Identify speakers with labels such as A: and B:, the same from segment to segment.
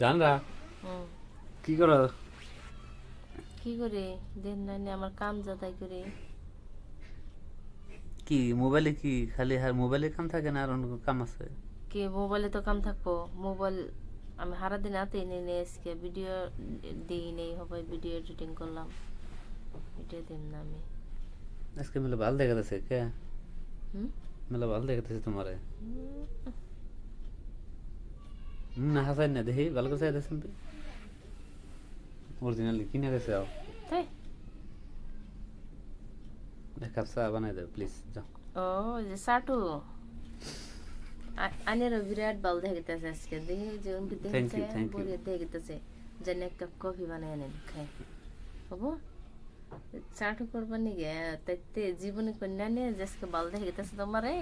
A: জানরা? কি করো?
B: কি করে? দিন নাই আমার কাম যাতাই করে।
A: কি মোবাইলে কি? খালি আর মোবাইলে কাম থাকে না আর অন্য কাম আছে?
B: কি মোবাইলে তো কাম থাকব। মোবাইল আমি সারা দিন হাতে নিয়ে নিয়ে আজকে ভিডিও দিই নেই হবে ভিডিও এডিটিং করলাম। ভিডিও দিন না আমি।
A: আজকে মেলা ভালো দেখাতেছে কে?
B: হুম?
A: মেলা ভালো দেখাতেছে তোমারে। না হাসাই না দেখি ভালো করে চাইতেছেন অরিজিনালি কিনে গেছে আও
B: তাই
A: এক কাপ চা বানাই দাও প্লিজ যাও।
B: ও যে সাটু আনেরও বিরাট বাল দেখিতেছে আজকে। দেখি যে
A: you,
B: দেখছে বলে দেখিতেছে যেন এক কাপ কফি বানাই আনেন খাই। হব? চাটু করবার নিগে তাইতে জীবনে কন্যা নিয়ে আজকে বাল দেখিতেছে তোমারে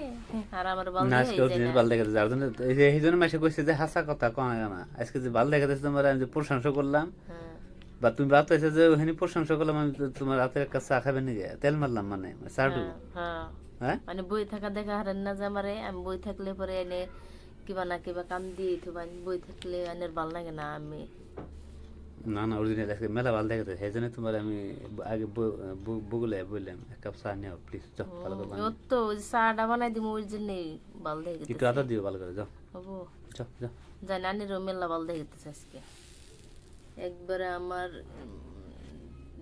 B: আর আমার বাল
A: না
B: দেখে
A: আজকে অরিজিনাল ভালো দেখাতেছে যার জন্য এই জন্য মাসে কইছে যে হাসা কথা কয় না আজকে যে দেখাতেছে তোমার আমি যে প্রশংসা করলাম
B: হ্যাঁ।
A: বা তুমি বাদ পাইছো যে ওখানে প্রশংসা করলাম আমি তোমার হাতের একটা চা খাবে নাকি তেল মারলাম মানে চাটু
B: হ্যাঁ
A: হ্যাঁ।
B: মানে বই থাকা দেখা হারেন না যে আমারে আমি বই থাকলে পরে এনে কিবা না কিবা কাম দিয়ে থবা বই থাকলে এনের ভালো লাগে না আমি।
A: না না অরিজিনাল আজকে মেলা ভালো দেখাতে সেই জন্য তোমার আমি আগে বুগুলে বললাম এক কাপ চা নিও প্লিজ যাও ভালো করে
B: ও
A: বানাও।
B: তো চাটা বানাই দিব ওই জন্যই ভালো
A: একটু
B: দেখে
A: আদা দিও ভালো করে যাও।
B: হব।
A: যাও যাও।
B: জানি আনিরও মেলা ভালো দেখতেছে আজকে। একবারে আমার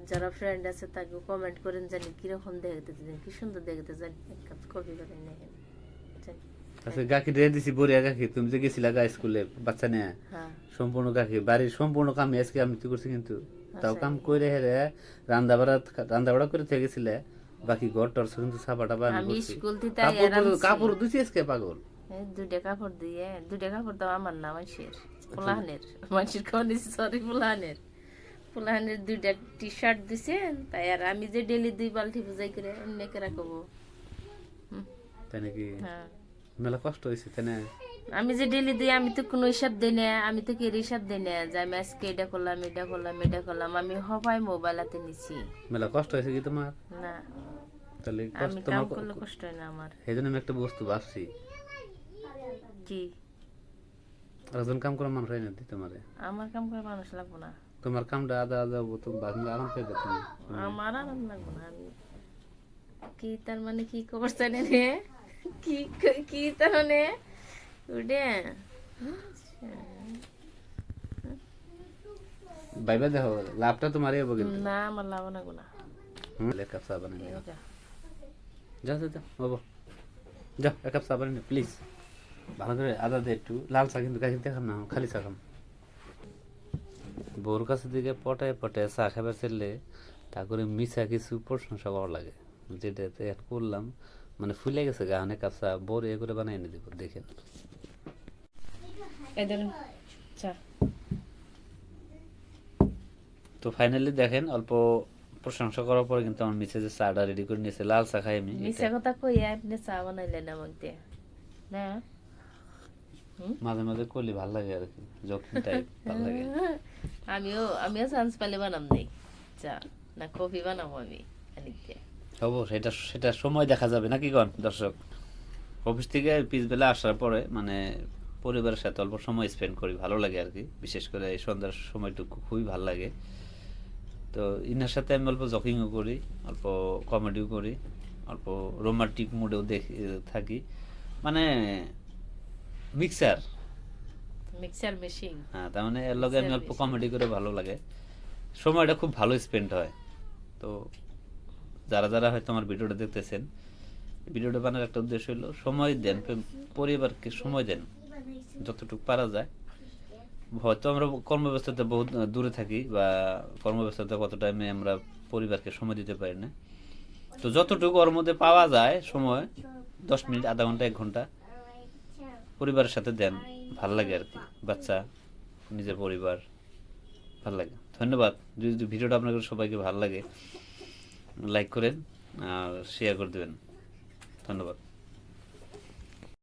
B: যারা ফ্রেন্ড আছে তাকে কমেন্ট করেন জানি কীরকম দেখতেছে কি সুন্দর দেখতে জানি এক কাপ কফি করে নেই। জানি
A: আচ্ছা গাখি দিয়ে দিছি বড়িয়া গাখি তুমি যে গেছিলা গা স্কুলে বাচ্চা নিয়ে
B: হ্যাঁ।
A: সম্পূর্ণ গাখি বাড়ির সম্পূর্ণ কাম আজকে আমি তো করছি কিন্তু। তাও
B: আচ্ছা।
A: কাম করে হেরে বাড়া বাড়া করে থেকে গেছিলে। বাকি ঘর টর কিন্তু সাপা টাপা আমি
B: স্কুল থেকে
A: কাপড় দুছি আজকে পাগল।
B: দুইটা কাপড় দিয়ে দুইটা কাপড় দাও আমার না মানুষের ফুলাহানের মানুষের খাওয়া দিছি সরি ফুলাহানের। ফুলাহানের দুইটা টি শার্ট দিছেন তাই আর আমি যে ডেলি দুই বালতি বুঝাই করে অন্য কে রাখব
A: তাই নাকি?
B: হ্যাঁ।
A: মেলা কষ্ট হয়েছে তাই না?
B: আমি যে ডেলি দিই আমি তো কোনো হিসাব দিই না আমি তো কের হিসাব দিই না যে আমি আজকে এটা করলাম এটা করলাম এটা করলাম আমি সবাই মোবাইল হাতে নিছি।
A: মেলা কষ্ট হয়েছে কি তোমার?
B: না।
A: তাহলে
B: আমি
A: কষ্ট
B: কাম করলে কষ্ট হয় না আমার।
A: সেই জন্য আমি একটা বস্তু ভাবছি।
B: কি?
A: আর একজন কাম করা মানুষ হয় না তোমারে
B: আমার কাম করে মানুষ লাগবো না।
A: তোমার কামটা আদা আদা হব তুমি বাকি আরাম পেয়ে যাবে
B: আমার আরাম লাগবো না আমি কি তার মানে কি খবর জানে রে কি উঠে।
A: ভাইবা দেখো লাভটা তোমারই হব কিন্তু।
B: না আমার লাভ না
A: হুম, এক কাপ চা বানিয়ে
B: এই
A: নিও।
B: যা।
A: যাও যাও হব। এক কাপ চা বানিয়ে প্লিজ ভালো করে আদা দে একটু লাল চা কিন্তু গাছের দেখাম না খালি চা খাম। বউর কাছে দিকে পটায় পটায় চা খাবার চললে তা করে মিশা কিছু প্রশংসা করা লাগে। যেটাতে add করলাম মানে ফুলে গেছে গা অনেক কাপ চা বউর এ করে বানিয়ে এনে দিব দেখেন।
B: চা।
A: তো ফাইনালি দেখেন অল্প প্রশংসা করার পরে কিন্তু আমার মিসেজের চাটা রেডি করে নিয়েছে। লাল চা খাই আমি
B: মিশা কথা কই আপনি চা বানাইলেন আমাকে দিয়ে। না?
A: মাঝে মাঝে করলে ভালো লাগে আর কি যখন টাইপ ভালো লাগে।
B: আমিও আমিও চান্স পেলে বানাম নেই চা না কফি বানাবো আমি খানিক দিয়ে।
A: হব সেটা সেটা সময় দেখা যাবে নাকি গন দর্শক অফিস থেকে পিছবেলা আসার পরে মানে পরিবারের সাথে অল্প সময় স্পেন্ড করি ভালো লাগে আর কি। বিশেষ করে এই সন্ধ্যার সময়টুকু খুবই ভালো লাগে। তো ইনার সাথে আমি অল্প জকিংও করি অল্প কমেডিও করি অল্প রোমান্টিক মুডেও দেখি থাকি। মানে মিক্সার
B: মিক্সার মেশিন
A: হ্যাঁ তার মানে এর লগে আমি অল্প কমেডি করে ভালো লাগে। সময়টা খুব ভালো স্পেন্ড হয়। তো যারা যারা হয়তো আমার ভিডিওটা দেখতেছেন, ভিডিওটা বানানোর একটা উদ্দেশ্য হলো সময় দেন পরিবারকে সময় দেন, যতটুকু পারা যায়। হয়তো আমরা কর্মব্যস্ততা বহুত দূরে থাকি বা কর্মব্যস্ততা কত টাইমে আমরা পরিবারকে সময় দিতে পারি না। তো যতটুকু ওর মধ্যে পাওয়া যায় সময়, দশ মিনিট, আধা ঘণ্টা, এক ঘণ্টা, পরিবারের সাথে দেন, ভালো লাগে আর কি। বাচ্চা, নিজের পরিবার, ভালো লাগে। ধন্যবাদ। যদি ভিডিওটা আপনাদের সবাইকে ভালো লাগে লাইক করেন আর শেয়ার করে দেবেন। ধন্যবাদ।